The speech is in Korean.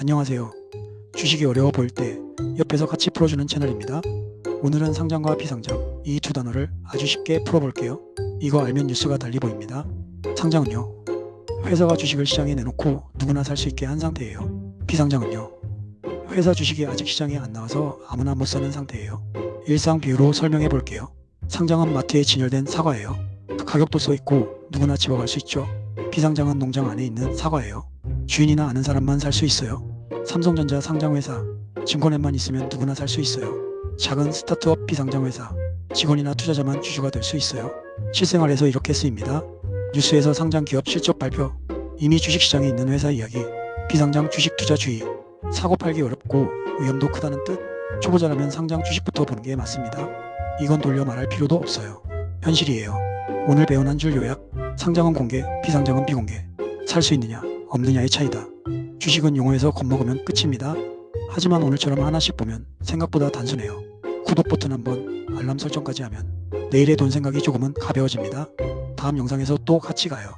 안녕하세요. 주식이 어려워 보일 때 옆에서 같이 풀어주는 채널입니다. 오늘은 상장과 비상장 이 두 단어를 아주 쉽게 풀어볼게요. 이거 알면 뉴스가 달리 보입니다. 상장은요. 회사가 주식을 시장에 내놓고 누구나 살 수 있게 한 상태예요. 비상장은요. 회사 주식이 아직 시장에 안 나와서 아무나 못 사는 상태예요. 일상 비유로 설명해 볼게요. 상장은 마트에 진열된 사과예요. 가격도 써 있고 누구나 집어갈 수 있죠. 비상장은 농장 안에 있는 사과예요. 주인이나 아는 사람만 살 수 있어요. 삼성전자 상장회사, 증권에만 있으면 누구나 살 수 있어요. 작은 스타트업 비상장회사, 직원이나 투자자만 주주가 될 수 있어요. 실생활에서 이렇게 쓰입니다. 뉴스에서 상장 기업 실적 발표, 이미 주식시장에 있는 회사 이야기, 비상장 주식 투자 주의, 사고 팔기 어렵고 위험도 크다는 뜻, 초보자라면 상장 주식부터 보는 게 맞습니다. 이건 돌려 말할 필요도 없어요. 현실이에요. 오늘 배운 한 줄 요약, 상장은 공개, 비상장은 비공개. 살 수 있느냐, 없느냐의 차이다. 주식은 용어에서 겁먹으면 끝입니다. 하지만 오늘처럼 하나씩 보면 생각보다 단순해요. 구독 버튼 한번, 알람 설정까지 하면 내일의 돈 생각이 조금은 가벼워집니다. 다음 영상에서 또 같이 가요.